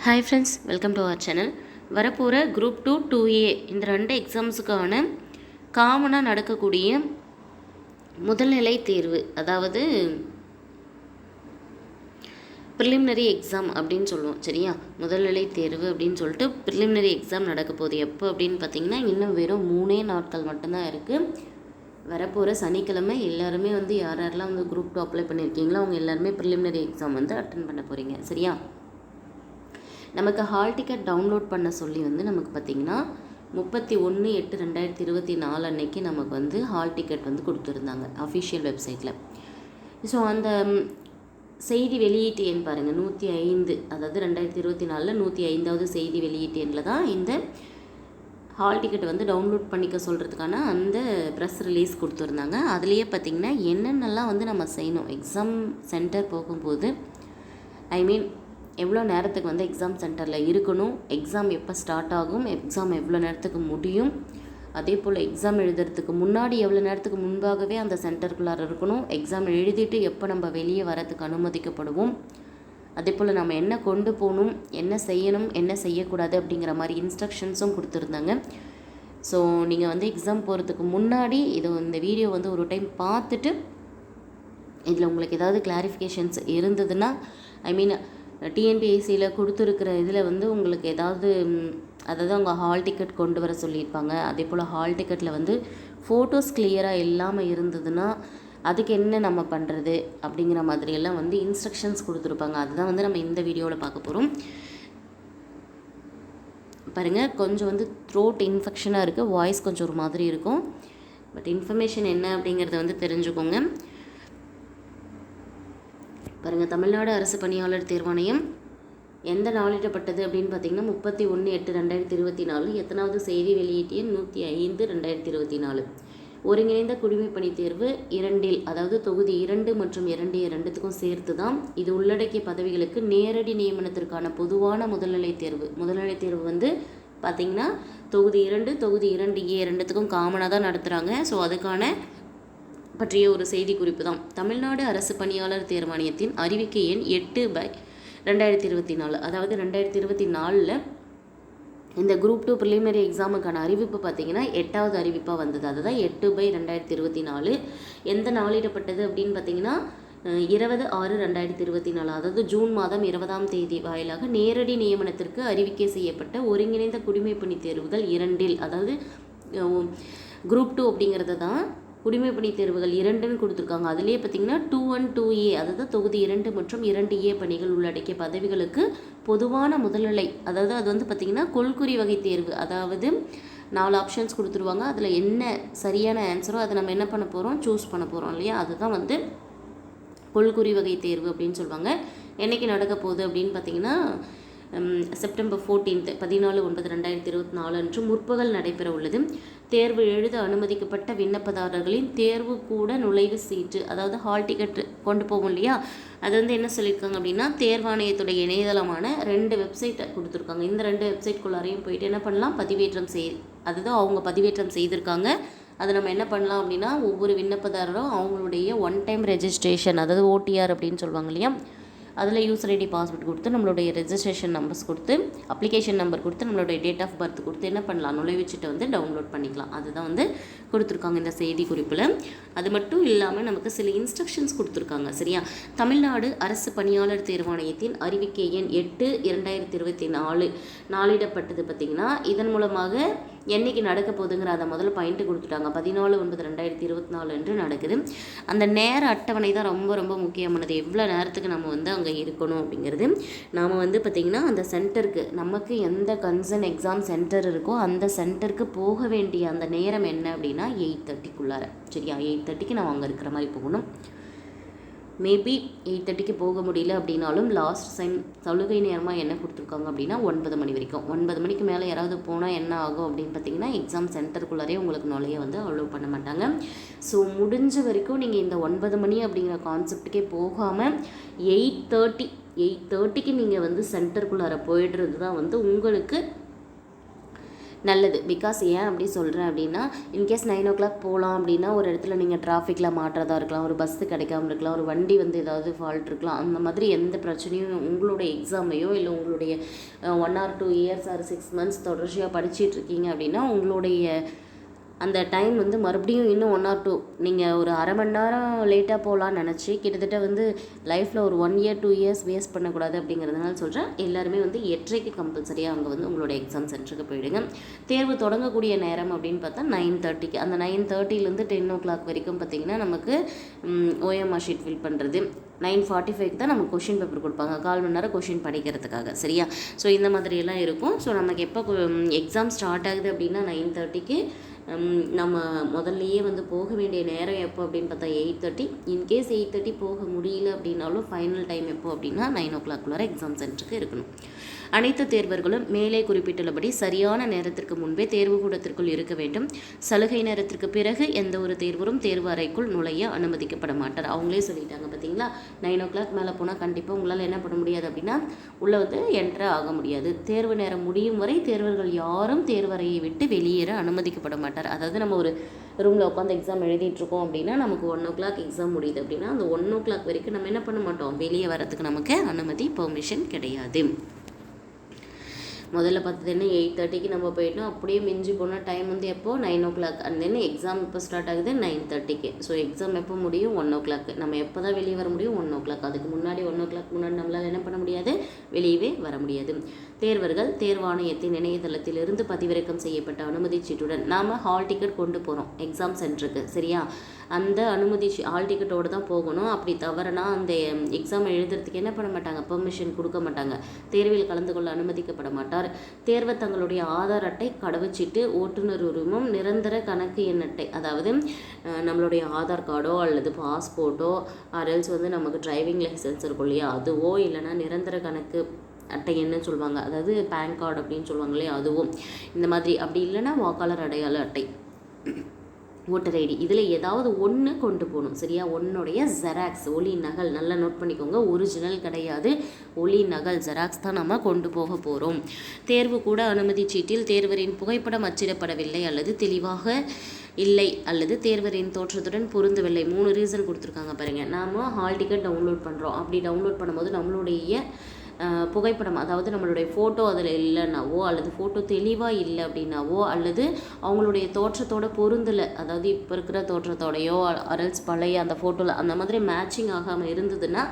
Hi friends welcome to our channel வரப்போகிற group two two A இந்த ரெண்டு எக்ஸாம்ஸுக்கான காமனாக நடக்கக்கூடிய முதல்நிலை தேர்வு அதாவது ப்ரிலிமினரி எக்ஸாம் அப்படின்னு சொல்லுவோம் சரியா? முதல்நிலை தேர்வு அப்படின்னு சொல்லிட்டு ப்ரிலிமினரி எக்ஸாம் நடக்க போகுது. எப்போ அப்படின்னு பார்த்தீங்கன்னா இன்னும் வெறும் மூணே நாட்கள் மட்டும்தான் இருக்குது வரப்போகிற சனிக்கிழமை எல்லாருமே வந்து யார் யாரெல்லாம் வந்து குரூப் டூ அப்ளை பண்ணியிருக்கீங்களோ அவங்க எல்லாருமே ப்ரிலிமினரி எக்ஸாம் வந்து அட்டன் பண்ண போகிறீங்க சரியா? நமக்கு ஹால் டிக்கெட் டவுன்லோட் பண்ண சொல்லி வந்து நமக்கு பார்த்திங்கன்னா முப்பத்தி ஒன்று எட்டு ரெண்டாயிரத்தி இருபத்தி நாலு அன்னைக்கு நமக்கு வந்து ஹால் டிக்கெட் வந்து கொடுத்துருந்தாங்க அஃபிஷியல் வெப்சைட்டில் ஸோ அந்த செய்தி வெளியீட்டு எண் பாருங்கள் நூற்றி ஐந்து அதாவது ரெண்டாயிரத்தி இருபத்தி நாலில் நூற்றி ஐந்தாவது செய்தி வெளியீட்டு எண்ணில் தான் இந்த ஹால் டிக்கெட் வந்து டவுன்லோட் பண்ணிக்க சொல்கிறதுக்கான அந்த ப்ரெஸ் ரிலீஸ் கொடுத்துருந்தாங்க. அதுலேயே பார்த்திங்கன்னா என்னென்னலாம் வந்து நம்ம செய்யணும்? எக்ஸாம் சென்டர் போகும்போது ஐ மீன் எவ்வளோ நேரத்துக்கு வந்து எக்ஸாம் சென்டரில் இருக்கணும்? எக்ஸாம் எப்போ ஸ்டார்ட் ஆகும்? எக்ஸாம் எவ்வளோ நேரத்துக்கு முடியும்? அதே போல் எக்ஸாம் எழுதுறதுக்கு முன்னாடி எவ்வளோ நேரத்துக்கு முன்பாகவே அந்த சென்டருக்குள்ளார இருக்கணும்? எக்ஸாம் எழுதிட்டு எப்போ நம்ம வெளியே வரதுக்கு அனுமதிக்கப்படுவோம்? அதே போல் நம்ம என்ன கொண்டு போகணும்? என்ன செய்யணும்? என்ன செய்யக்கூடாது? அப்படிங்கிற மாதிரி இன்ஸ்ட்ரக்ஷன்ஸும் கொடுத்துருந்தாங்க. ஸோ நீங்கள் வந்து எக்ஸாம் போகிறதுக்கு முன்னாடி இது இந்த வீடியோ வந்து ஒரு டைம் பார்த்துட்டு இதில் உங்களுக்கு ஏதாவது கிளாரிஃபிகேஷன்ஸ் இருந்ததுன்னா ஐ மீன் டிஎன்பிஎஸ்சியில் கொடுத்துருக்கிற இதில் வந்து உங்களுக்கு ஏதாவது அதாவது அவங்க ஹால் டிக்கெட் கொண்டு வர சொல்லியிருப்பாங்க. அதே போல் ஹால் டிக்கெட்டில் வந்து ஃபோட்டோஸ் கிளியராக இல்லாமல் இருந்ததுன்னா அதுக்கு என்ன நம்ம பண்ணுறது அப்படிங்கிற மாதிரியெல்லாம் வந்து இன்ஸ்ட்ரக்ஷன்ஸ் கொடுத்துருப்பாங்க. அதுதான் வந்து நம்ம இந்த வீடியோவில் பார்க்க போகிறோம் பாருங்கள் கொஞ்சம் வந்து த்ரோட் இன்ஃபெக்ஷனாக இருக்குது வாய்ஸ் கொஞ்சம் ஒரு மாதிரி இருக்கும். பட் இன்ஃபர்மேஷன் என்ன அப்படிங்கிறத வந்து தெரிஞ்சுக்கோங்க. பாருங்கள் தமிழ்நாடு அரசு பணியாளர் தேர்வாணையம் எந்த நாளிடப்பட்டது அப்படின்னு பார்த்தீங்கன்னா முப்பத்தி ஒன்று எட்டு ரெண்டாயிரத்தி இருபத்தி நாலு எத்தனாவது செய்தி வெளியீட்டு நூற்றி ஐந்து ரெண்டாயிரத்தி இருபத்தி நாலு. ஒருங்கிணைந்த குடிமைப்பணி தேர்வு இரண்டில் அதாவது தொகுதி இரண்டு மற்றும் இரண்டு இரண்டுத்துக்கும் சேர்த்து தான் இது உள்ளடக்கிய பதவிகளுக்கு நேரடி நியமனத்திற்கான பொதுவான முதல்நிலை தேர்வு. முதல்நிலை தேர்வு வந்து பார்த்தீங்கன்னா தொகுதி இரண்டு தொகுதி இரண்டு ஏ ரெண்டுத்துக்கும் காமனாக தான் நடத்துகிறாங்க ஸோ அதுக்கான பற்றிய ஒரு செய்தி குறிப்பு தான். தமிழ்நாடு அரசு பணியாளர் தேர்வாணையத்தின் அறிவிக்கை எண் எட்டு பை ரெண்டாயிரத்தி இருபத்தி நாலு அதாவது ரெண்டாயிரத்தி இருபத்தி நாலில் இந்த குரூப் டூ ப்ரிலிமினரி எக்ஸாமுக்கான அறிவிப்பு பார்த்தீங்கன்னா எட்டாவது அறிவிப்பாக வந்தது. அதுதான் எட்டு பை ரெண்டாயிரத்தி இருபத்தி நாலு எந்த நாளிடப்பட்டது அப்படின்னு பார்த்தீங்கன்னா இருபது ஆறு ரெண்டாயிரத்தி இருபத்தி நாலு அதாவது ஜூன் மாதம் இருபதாம் தேதி வாயிலாக நேரடி நியமனத்திற்கு அறிவிக்கை செய்யப்பட்ட ஒருங்கிணைந்த குடிமைப்பணி தேர்வுகள் இரண்டில். அதாவது குரூப் டூ அப்படிங்கிறது தான் குடிமைப்பணி தேர்வுகள் இரண்டுன்னு கொடுத்துருக்காங்க. அதுலேயே பார்த்தீங்கன்னா டூ ஒன் டூ ஏ அதாவது தொகுதி இரண்டு மற்றும் இரண்டு ஏ பணிகள் உள்ளடக்கிய பதவிகளுக்கு பொதுவான முதல்நிலை அதாவது அது வந்து பார்த்திங்கன்னா கொள்குறி வகை தேர்வு அதாவது நாலு ஆப்ஷன்ஸ் கொடுத்துருவாங்க. அதில் என்ன சரியான ஆன்சரோ அதை நம்ம என்ன பண்ண போகிறோம் சூஸ் பண்ண போகிறோம் இல்லையா? அதுதான் வந்து கொள்குறி வகை தேர்வு அப்படின்னு சொல்லுவாங்க. என்னைக்கு நடக்க போகுது அப்படின்னு பார்த்தீங்கன்னா செப்டம்பர் ஃபோர்டீன்த் பதினாலு ஒன்பது ரெண்டாயிரத்தி இருபத்தி நாலு அன்று முற்பகல் நடைபெற உள்ளது. தேர்வு எழுத அனுமதிக்கப்பட்ட விண்ணப்பதாரர்களின் தேர்வு கூட நுழைவு சீட்டு அதாவது ஹால் டிக்கெட் கொண்டு போவோம் இல்லையா? அது வந்து என்ன சொல்லியிருக்காங்க அப்படின்னா தேர்வாணையத்துடைய இணையதளமான ரெண்டு வெப்சைட்டை கொடுத்துருக்காங்க. இந்த ரெண்டு வெப்சைட்குள்ளாரையும் போயிட்டு என்ன பண்ணலாம்? பதிவேற்றம் செய் அதுதான் அவங்க பதிவேற்றம் செய்திருக்காங்க. அதை நம்ம என்ன பண்ணலாம் அப்படின்னா ஒவ்வொரு விண்ணப்பதாரரும் அவங்களுடைய ஒன் டைம் ரெஜிஸ்ட்ரேஷன் அதாவது ஓடிஆர் அப்படின்னு சொல்லுவாங்க இல்லையா? அதில் யூசர் ஐடி பாஸ்வேர்ட் கொடுத்து நம்மளுடைய ரெஜிஸ்ட்ரேஷன் நம்பர்ஸ் கொடுத்து அப்ளிகேஷன் நம்பர் கொடுத்து நம்மளுடைய டேட் ஆஃப் பர்த் கொடுத்து என்ன பண்ணலாம்? நுழைவுச்சீட்டை வந்து டவுன்லோட் பண்ணிக்கலாம். அதுதான் வந்து கொடுத்துருக்காங்க இந்த செய்தி குறிப்பில். அது மட்டும் இல்லாமல் நமக்கு சில இன்ஸ்ட்ரக்ஷன்ஸ் கொடுத்துருக்காங்க சரியா? தமிழ்நாடு அரசு பணியாளர் தேர்வாணையத்தின் அறிவிக்கை எண் எட்டு இரண்டாயிரத்தி இருபத்தி நாலு நாளிடப்பட்டது பார்த்திங்கன்னா இதன் மூலமாக என்னைக்கு நடக்க போகுதுங்கிற அதை முதல்ல பாயிண்ட்டு கொடுத்துட்டாங்க. பதினாலு ஒன்பது ரெண்டாயிரத்தி இருபத்தி நாலு என்று நடக்குது. அந்த நேர அட்டவணை தான் ரொம்ப ரொம்ப முக்கியமானது. எவ்வளோ நேரத்துக்கு நம்ம வந்து அங்கே இருக்கணும் அப்படிங்கிறது. நாம் வந்து பார்த்திங்கன்னா அந்த சென்டருக்கு நமக்கு எந்த கன்சர்ன் எக்ஸாம் சென்டர் இருக்கோ அந்த சென்டருக்கு போக வேண்டிய அந்த நேரம் என்ன அப்படின்னா எயிட் தேர்ட்டிக்குள்ளார சரியா? எயிட் தேர்ட்டிக்கு நம்ம அங்கே இருக்கிற மாதிரி போகணும். மேபி எயிட் தேர்ட்டிக்கு போக முடியல அப்படின்னாலும் லாஸ்ட் டைம் சலுகை நேரமாக என்ன கொடுத்துருக்காங்க அப்படின்னா ஒன்பது மணி வரைக்கும். ஒன்பது மணிக்கு மேலே யாராவது போனால் என்ன ஆகும் அப்படின்னு பார்த்தீங்கன்னா எக்ஸாம் சென்டருக்குள்ளாரே உங்களுக்கு நுழைய வந்து அலோவ் பண்ண மாட்டாங்க. ஸோ முடிஞ்ச வரைக்கும் நீங்கள் இந்த ஒன்பது மணி அப்படிங்கிற கான்செப்டுக்கே போகாமல் எயிட் தேர்ட்டி எயிட் தேர்ட்டிக்கு நீங்கள் வந்து சென்டருக்குள்ளார போயிடுறது தான் வந்து உங்களுக்கு நல்லது. பிகாஸ் ஏன் அப்படி சொல்கிறேன் அப்படின்னா இன்கேஸ் நைன் ஓ கிளாக் போகலாம் அப்படின்னா ஒரு இடத்துல நீங்கள் டிராஃபிக்கில் மாட்டுறதா இருக்கலாம் ஒரு பஸ்ஸு கிடைக்காம இருக்கலாம் ஒரு வண்டி வந்து ஏதாவது ஃபால்ட் இருக்கலாம் அந்த மாதிரி எந்த பிரச்சனையும் உங்களுடைய எக்ஸாமையோ இல்லை உங்களுடைய one or two years or six months தொடர்ச்சியாக படிச்சிட்டு இருக்கீங்க அப்படின்னா உங்களுடைய அந்த டைம் வந்து மறுபடியும் இன்னும் ஒன் ஆர் டூ நீங்கள் ஒரு அரை மணி நேரம் லேட்டாக போகலான்னு நினச்சி கிட்டத்தட்ட வந்து லைஃப்பில் ஒரு one year two years waste பண்ணக்கூடாது அப்படிங்கிறதுனால சொல்கிறேன் எல்லாருமே வந்து எட்டரைக்கு கம்பல்சரியாக அங்கே வந்து உங்களோட எக்ஸாம் சென்டருக்கு போயிடுங்க. தேர்வு தொடங்கக்கூடிய நேரம் அப்படின்னு பார்த்தா நைன் தேர்ட்டிக்கு அந்த நைன் தேர்ட்டிலேருந்து டென் ஓ கிளாக் வரைக்கும் பார்த்திங்கன்னா நமக்கு ஓஎம்ஆர் ஷீட் ஃபில் பண்ணுறது நைன் ஃபார்ட்டி ஃபைவ்க்கு தான் நமக்கு கொஷின் பேப்பர் கொடுப்பாங்க. கால் மணி நேரம் கொஷின் படிக்கிறதுக்காக. சரியா? ஸோ இந்த மாதிரியெல்லாம் இருக்கும். ஸோ நமக்கு எப்போ எக்ஸாம் ஸ்டார்ட் ஆகுது அப்படின்னா நைன் தேர்ட்டிக்கு நம்ம முதல்லையே வந்து போக வேண்டிய நேரம் எப்போ அப்படின்னு பார்த்தா eight thirty in case eight thirty போக முடியல அப்படின்னாலும் ஃபைனல் டைம் எப்போ அப்படின்னா நைன் ஓ கிளாக்குள்ளார எக்ஸாம் சென்டருக்கு இருக்கணும். அனைத்து தேர்வர்களும் மேலே குறிப்பிட்டுள்ளபடி சரியான நேரத்திற்கு முன்பே தேர்வு கூடத்திற்குள் இருக்க வேண்டும். சலுகை நேரத்திற்கு பிறகு எந்த ஒரு தேர்வரும் தேர்வு அறைக்குள் நுழைய அனுமதிக்கப்பட மாட்டார். அவங்களே சொல்லிட்டாங்க பார்த்தீங்களா? நைன் ஓ கிளாக் மேலே போனால் கண்டிப்பாக உங்களால் என்ன பண்ண முடியாது அப்படின்னா உள்ளே வந்து என்ட்ரு ஆக முடியாது. தேர்வு நேரம் முடியும் வரை தேர்வர்கள் யாரும் தேர்வறையை விட்டு வெளியேற அனுமதிக்கப்பட மாட்டார் அதாவது நம்ம ஒரு ரூமில் உட்காந்து எக்ஸாம் எழுதிட்டுருக்கோம் அப்படின்னா நமக்கு ஒன் ஓ கிளாக் எக்ஸாம் முடியுது அப்படின்னா அந்த ஒன் ஓ கிளாக் வரைக்கும் நம்ம என்ன பண்ண மாட்டோம்? வெளியே வரதுக்கு நமக்கு அனுமதி பெர்மிஷன் கிடையாது. முதல்ல பார்த்தது என்ன? எயிட் தேர்ட்டிக்கு நம்ம போயிட்டோம். அப்படியே மிஞ்சி போனால் டைம் வந்து எப்போ? Nine o'clock and then exam எப்போ ஸ்டார்ட் ஆகுது நைன் தேர்ட்டிக்கு ஸோ எக்ஸாம் எப்போ முடியும்? ஒன் ஓ கிளாக் நம்ம எப்போ தான் வெளியே வர முடியும்? ஒன் ஓ கிளாக் அதுக்கு முன்னாடி ஒன் ஓ கிளாக் முன்னாடி நம்மளால் என்ன பண்ண முடியாது? வெளியவே வர முடியாது. தேர்வர்கள் தேர்வாணையத்தின் இணையதளத்திலிருந்து பதிவிறக்கம் செய்யப்பட்ட அனுமதி சீட்டுடன் நாம் ஹால் டிக்கெட் கொண்டு போகிறோம் எக்ஸாம் சென்டருக்கு சரியா? அந்த அனுமதி ஹால் டிக்கெட்டோடு தான் போகணும். அப்படி தவறுனா அந்த எக்ஸாம் எழுதுறதுக்கு என்ன பண்ண மாட்டாங்க? பெர்மிஷன் கொடுக்க மாட்டாங்க. தேர்வில் கலந்து கொள்ள அனுமதிக்கப்பட மாட்டார். தேர்வை தங்களுடைய ஆதார் அட்டை கடவுச்சீட்டு ஓட்டுநர் உரிமம் நிரந்தர கணக்கு எண் அட்டை அதாவது நம்மளுடைய ஆதார் கார்டோ அல்லது பாஸ்போர்ட்டோ ஆர்எல்ஸ் வந்து நமக்கு டிரைவிங் லைசன்ஸ் இருக்கும் இல்லையா? அதுவோ இல்லைனா நிரந்தர கணக்கு அட்டை சொல்லுவாங்க. அதாவது பேன் கார்டு அப்படின்னு சொல்லுவாங்க இல்லையா அதுவும். இந்த மாதிரி அப்படி இல்லைன்னா வாக்காளர் அடையாள அட்டை. ஓட்டர் ஐடி இதில் ஏதாவது ஒன்று கொண்டு போகணும் சரியா? ஒன்னுடைய ஜெராக்ஸ் ஒளி நகல் நல்லா நோட் பண்ணிக்கோங்க. ஒரிஜினல் கிடையாது. ஒளி நகல் ஜெராக்ஸ் தான் நம்ம கொண்டு போக போகிறோம் தேர்வு கூட அனுமதி சீட்டில் தேர்வரின் புகைப்படம் அச்சிடப்படவில்லை அல்லது தெளிவாக இல்லை அல்லது தேர்வரின் தோற்றத்துடன் பொருந்தவில்லை. மூணு ரீசன் கொடுத்துருக்காங்க பாருங்கள் நாம் ஹால் டிக்கெட் டவுன்லோட் பண்ணுறோம் அப்படி டவுன்லோட் பண்ணும்போது நம்மளுடைய புகைப்படம் அதாவது நம்மளுடைய ஃபோட்டோ அதில் இல்லைன்னாவோ அல்லது ஃபோட்டோ தெளிவாக இல்லை அப்படின்னாவோ அல்லது அவங்களுடைய தோற்றத்தோட பொருந்தலை அதாவது இப்போ இருக்கிற தோற்றத்தோடையோ அரல்ஸ் பழைய அந்த ஃபோட்டோவில் அந்த மாதிரி மேட்சிங் ஆகாமல் இருந்ததுன்னா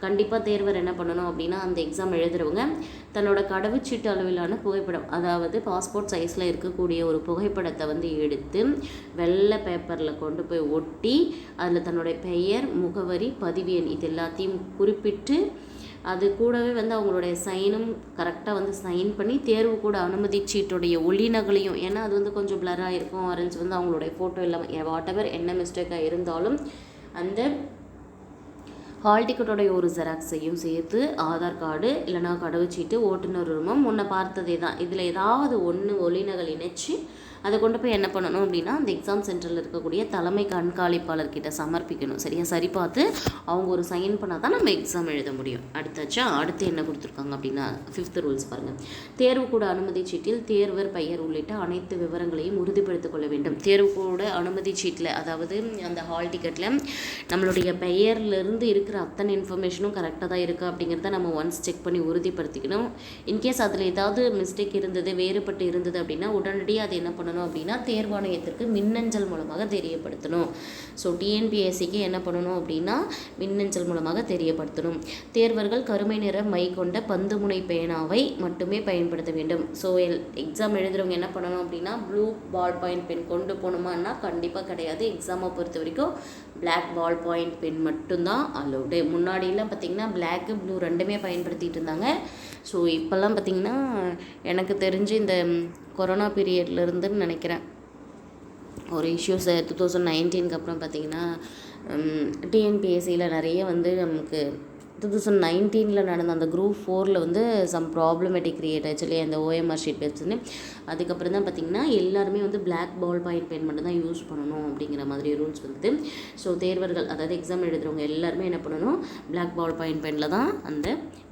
கண்டிப்பாக தேர்வர் என்ன பண்ணணும் அப்படின்னா அந்த எக்ஸாம் எழுதுறவங்க தன்னோட கடவுச்சீட்டு அளவிலான புகைப்படம் அதாவது பாஸ்போர்ட் சைஸில் இருக்கக்கூடிய ஒரு புகைப்படத்தை வந்து எடுத்து வெள்ளை பேப்பரில் கொண்டு போய் ஒட்டி அதில் தன்னுடைய பெயர் முகவரி பதிவு எண் இது எல்லாத்தையும் குறிப்பிட்டு அது கூடவே வந்து அவங்களுடைய சைனும் கரெக்டாக வந்து சைன் பண்ணி தேர்வு கூட அனுமதி சீட்டுடைய ஒளி நகலையும் ஏன்னா அது வந்து கொஞ்சம் பிளராக இருக்கும் அரேஞ்ச் வந்து அவங்களுடைய ஃபோட்டோ இல்லாமல் வாட் எவர் என்ன மிஸ்டேக்காக இருந்தாலும் அந்த ஹால் டிக்கெட்டோடைய ஒரு ஜெராக்ஸையும் சேர்த்து ஆதார் கார்டு இல்லைனா கடவுச்சீட்டு ஓட்டுநர் உரிமம் முன்ன பார்த்ததே தான் இதில் ஏதாவது ஒன்று ஒளிநகல் இணைச்சி அதை கொண்டு போய் என்ன பண்ணணும் அப்படின்னா அந்த எக்ஸாம் சென்டரில் இருக்கக்கூடிய தலைமை கண்காணிப்பாளர்கிட்ட சமர்ப்பிக்கணும். சரியா? சரி பார்த்து அவங்க ஒரு சைன் பண்ணால் தான் நம்ம எக்ஸாம் எழுத முடியும். அடுத்தாச்சா அடுத்து என்ன கொடுத்துருக்காங்க அப்படின்னா ஃபிஃப்த் ரூல்ஸ் பாருங்கள் தேர்வு கூட அனுமதி சீட்டில் தேர்வர் பெயர் உள்ளிட்ட அனைத்து விவரங்களையும் உறுதிப்படுத்திக் கொள்ள வேண்டும். தேர்வு கூட அனுமதி சீட்டில் அதாவது அந்த ஹால் டிக்கெட்டில் நம்மளுடைய பெயர்லேருந்து இருக்கிற அத்தனை இன்ஃபர்மேஷனும் கரெக்டாக தான் இருக்குது அப்படிங்கிறத நம்ம ஒன்ஸ் செக் பண்ணி உறுதிப்படுத்திக்கணும். இன்கேஸ் அதில் ஏதாவது மிஸ்டேக் இருந்தது வேறுபட்டு இருந்தது அப்படின்னா உடனடியாக அதை என்ன பண்ணணும்? பண்ணணும் அப்படின்னா தேர்வாணையத்திற்கு மின்னஞ்சல் மூலமாக தெரியப்படுத்தணும். ஸோ டிஎன்பிஎஸ்சிக்கு என்ன பண்ணணும் அப்படின்னா மின்னஞ்சல் மூலமாக தெரியப்படுத்தணும். தேர்வர்கள் கருமை நிற மை கொண்ட பந்து முனை பேனாவை மட்டுமே பயன்படுத்த வேண்டும். ஸோ எல் எக்ஸாம் எழுதுறவங்க என்ன பண்ணணும் அப்படின்னா ப்ளூ பால் பாயிண்ட் பென் கொண்டு போகணுமான்னா கண்டிப்பாக கிடையாது. எக்ஸாமை பொறுத்த வரைக்கும் பிளாக் பால் பாயிண்ட் பென் மட்டும்தான் அலோடு முன்னாடியெல்லாம் பார்த்திங்கன்னா பிளாக்கு ப்ளூ ரெண்டுமே பயன்படுத்திகிட்டு இருந்தாங்க. ஸோ இப்போல்லாம் பார்த்திங்கன்னா எனக்கு தெரிஞ்சு இந்த கொரோனா பீரியட்லேருந்துன்னு நினைக்கிறேன். ஒரு இஷ்யூஸ் டூ தௌசண்ட் நைன்டீனுக்கு அப்புறம் பார்த்திங்கன்னா டிஎன்பிஎஸ்சியில் நிறைய வந்து நமக்கு டூ தௌசண்ட் நைன்டீனில் நடந்த அந்த குரூப் ஃபோரில் வந்து சம் ப்ராப்ளமேட்டிக் கிரியேட் ஆச்சு இல்லையா அந்த ஓஎம்ஆர் ஷீட் வச்சுன்னு. அதுக்கப்புறம் தான் பார்த்திங்கன்னா எல்லாருமே வந்து பிளாக் பால் பாயிண்ட் பெயின் மட்டும் தான் யூஸ் பண்ணணும் அப்படிங்கிற மாதிரி ரூல்ஸ் வந்து ஸோ தேர்வர்கள் அதாவது எக்ஸாம் எழுதுகிறவங்க எல்லாருமே என்ன பண்ணணும்? பிளாக் பால் பாயிண்ட் பெயினில் தான் அந்த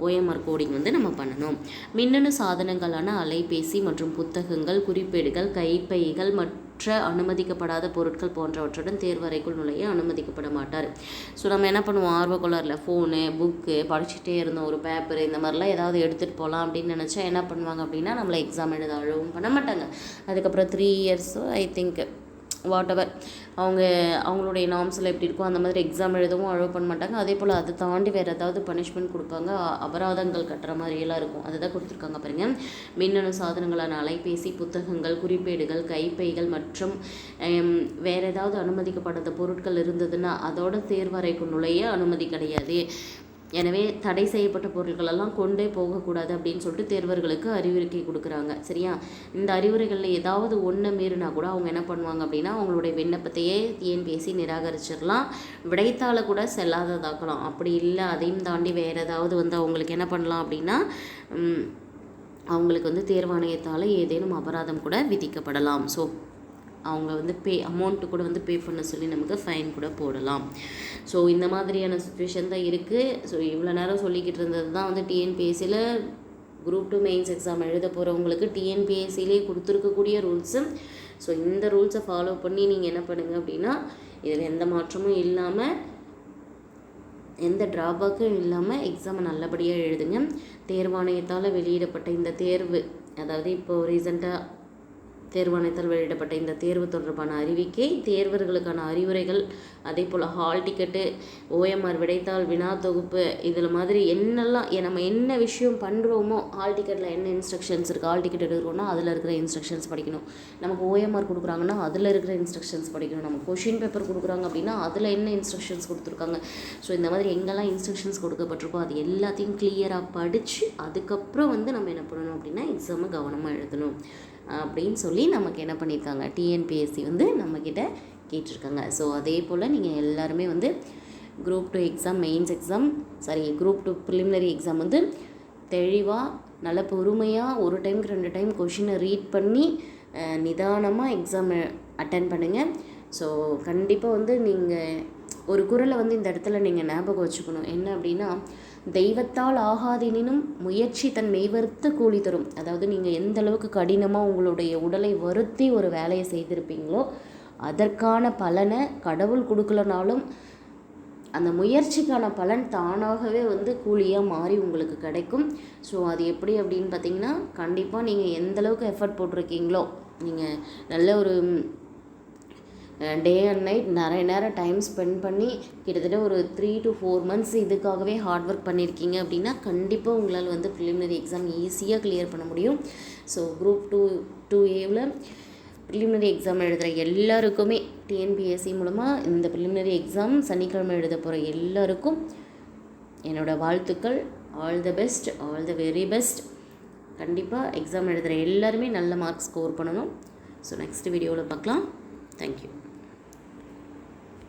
ஓஎம்ஆர் கோடிங் வந்து நம்ம பண்ணணும். மின்னணு சாதனங்களான அலைபேசி மற்றும் புத்தகங்கள் குறிப்பேடுகள் கைப்பைகள் மற்ற அனுமதிக்கப்படாத பொருட்கள் போன்றவற்றுடன் தேர்வறைக்குள் நுழைய அனுமதிக்கப்பட மாட்டார். ஸோ நம்ம என்ன பண்ணுவோம்? ஆர்வக்கோளரில் ஃபோனு புக்கு படிச்சுட்டே இருந்தோம். ஒரு பேப்பர் இந்த மாதிரிலாம் ஏதாவது எடுத்துகிட்டு போகலாம் அப்படின்னு நினச்சா என்ன பண்ணுவாங்க அப்படின்னா நம்மளை எக்ஸாம் எழுத அழவும் பண்ண மாட்டாங்க. அதுக்கப்புறம் த்ரீ இயர்ஸோ ஐ திங்க் வாட் எவர் அவங்க அவங்களுடைய நாம்ஸில் எப்படி இருக்கோ அந்த மாதிரி எக்ஸாம் எழுதவும் அலோவ் பண்ண மாட்டாங்க. அதே போல் அதை தாண்டி வேறு ஏதாவது பனிஷ்மெண்ட் கொடுப்பாங்க. அபராதங்கள் கட்டுற மாதிரியெல்லாம் இருக்கும். அதுதான் கொடுத்துருக்காங்க பாருங்க. மின்னணு சாதனங்களான அலைபேசி புத்தகங்கள் குறிப்பேடுகள் கைப்பைகள் மற்றும் வேறு ஏதாவது அனுமதிக்கப்படாத பொருட்கள் இருந்ததுன்னா அதோட தேர்வறைக்கு நுழைய அனுமதி கிடையாது. எனவே தடை செய்யப்பட்ட பொருட்கள் எல்லாம் கொண்டே போகக்கூடாது அப்படின்னு சொல்லிட்டு தேர்வர்களுக்கு அறிவுரை கொடுக்குறாங்க. சரியா? இந்த அறிவுரைகளில் ஏதாவது ஒன்று மீறினா கூட அவங்க என்ன பண்ணுவாங்க அப்படின்னா அவங்களுடைய விண்ணப்பத்தையே டிஎன்பிஎஸ்சி நிராகரிச்சிடலாம்? விடைத்தாள கூட செல்லாததாக்கலாம். அப்படி இல்லை அதையும் தாண்டி வேறு ஏதாவது வந்து அவங்களுக்கு என்ன பண்ணலாம் அப்படின்னா அவங்களுக்கு வந்து தேர்வாணையத்தால் ஏதேனும் அபராதம் கூட விதிக்கப்படலாம். ஸோ அவங்க வந்து பே அமௌண்ட்டு கூட வந்து பே பண்ண சொல்லி நமக்கு ஃபைன் கூட போடலாம். ஸோ இந்த மாதிரியான சுச்சுவேஷன் தான் இருக்குது ஸோ இவ்வளோ நேரம் சொல்லிக்கிட்டு இருந்தது தான் வந்து டிஎன்பிஎஸ்சியில் குரூப் டூ மெயின்ஸ் எக்ஸாம் எழுத போகிறவங்களுக்கு டிஎன்பிஎஸ்சிலே கொடுத்துருக்கக்கூடிய ரூல்ஸு ஸோ இந்த ரூல்ஸை ஃபாலோ பண்ணி நீங்கள் என்ன பண்ணுங்கள் அப்படின்னா இதில் எந்த மாற்றமும் இல்லாமல் எந்த ட்ராபேக்கும் இல்லாமல் எக்ஸாமை நல்லபடியாக எழுதுங்க. தேர்வாணையத்தால் வெளியிடப்பட்ட இந்த தேர்வு அதாவது இப்போது ரீசெண்டாக தேர்வாணையத்தால் வெளியிடப்பட்ட இந்த தேர்வு தொடர்பான அறிவிக்கை தேர்வர்களுக்கான அறிவுரைகள் அதே போல் ஹால் டிக்கெட்டு ஓஎம்ஆர் விடைத்தாள் வினா தொகுப்பு இதில் மாதிரி என்னெல்லாம் நம்ம என்ன விஷயம் பண்ணுறோமோ ஹால் டிக்கெட்டில் என்ன இன்ஸ்ட்ரக்ஷன்ஸ் இருக்குது ஹால் டிக்கெட் எடுக்கிறோன்னா அதில் இருக்கிற இன்ஸ்ட்ரக்ஷன்ஸ் படிக்கணும். நமக்கு ஓஎம்ஆர் கொடுக்குறாங்கன்னா அதில் இருக்கிற இன்ஸ்ட்ரக்ஷன்ஸ் படிக்கணும். நம்ம கொஷின் பேப்பர் கொடுக்குறாங்க அப்படின்னா அதில் என்ன இன்ஸ்ட்ரக்ஷன்ஸ் கொடுத்துருக்காங்க. ஸோ இந்த மாதிரி எங்கெல்லாம் இன்ஸ்ட்ரக்ஷன்ஸ் கொடுக்கப்பட்டிருக்கோ அது எல்லாத்தையும் கிளியராக படித்து அதுக்கப்புறம் வந்து நம்ம என்ன பண்ணணும் அப்படின்னா எக்ஸாமை கவனமாக எழுதணும். அப்படின்னு சொல்லி நமக்கு என்ன பண்ணியிருக்காங்க? டிஎன்பிஎஸ்சி வந்து நம்மக்கிட்ட கேட்டிருக்காங்க. ஸோ அதே போல் நீங்கள் எல்லாருமே வந்து group two exam mains exam sorry group two preliminary exam வந்து தெளிவாக நல்ல பொறுமையாக ஒரு டைமுக்கு ரெண்டு டைம் கொஷினை ரீட் பண்ணி நிதானமாக எக்ஸாம் அட்டன் பண்ணுங்கள் ஸோ கண்டிப்பாக வந்து நீங்கள் ஒரு குறளை வந்து இந்த இடத்துல நீங்கள் ஞாபகம் வச்சுக்கணும். என்ன அப்படின்னா தெய்வத்தால் ஆகாதெனினும் முயற்சி தன் மெய்வருத்த கூலி தரும். அதாவது நீங்கள் எந்த அளவுக்கு கடினமாக உங்களுடைய உடலை வருத்தி ஒரு வேலையை செய்திருப்பீங்களோ அதற்கான பலனை கடவுள் கொடுக்கலனாலும் அந்த முயற்சிக்கான பலன் தானாகவே வந்து கூலியாக மாறி உங்களுக்கு கிடைக்கும். ஸோ அது எப்படி அப்படின்னு பார்த்தீங்கன்னா கண்டிப்பாக நீங்கள் எந்தளவுக்கு எஃபர்ட் போட்டிருக்கீங்களோ நீங்கள் நல்ல ஒரு டே அண்ட் நைட் நிறைய நேரம் டைம் ஸ்பெண்ட் பண்ணி கிட்டத்தட்ட ஒரு த்ரீ டு ஃபோர் மந்த்ஸ் இதுக்காகவே ஹார்ட் ஒர்க் பண்ணியிருக்கீங்க அப்படின்னா கண்டிப்பாக உங்களால் வந்து ப்ரிலிமினரி எக்ஸாம் ஈஸியாக கிளியர் பண்ண முடியும். ஸோ குரூப் டூ டூ ஏவில் ப்ரிலிமினரி எக்ஸாம் எழுதுகிற எல்லாருக்குமே டிஎன்பிஎஸ்சி மூலமாக இந்த ப்ரிலிமினரி எக்ஸாம் சனிக்கிழமை எழுத போகிற எல்லாருக்கும் என்னோடய வாழ்த்துக்கள். All the best all the very best கண்டிப்பாக எக்ஸாம் எழுதுகிற எல்லாருமே நல்ல மார்க் ஸ்கோர் பண்ணணும். ஸோ நெக்ஸ்ட் வீடியோவில் பார்க்கலாம். Thank you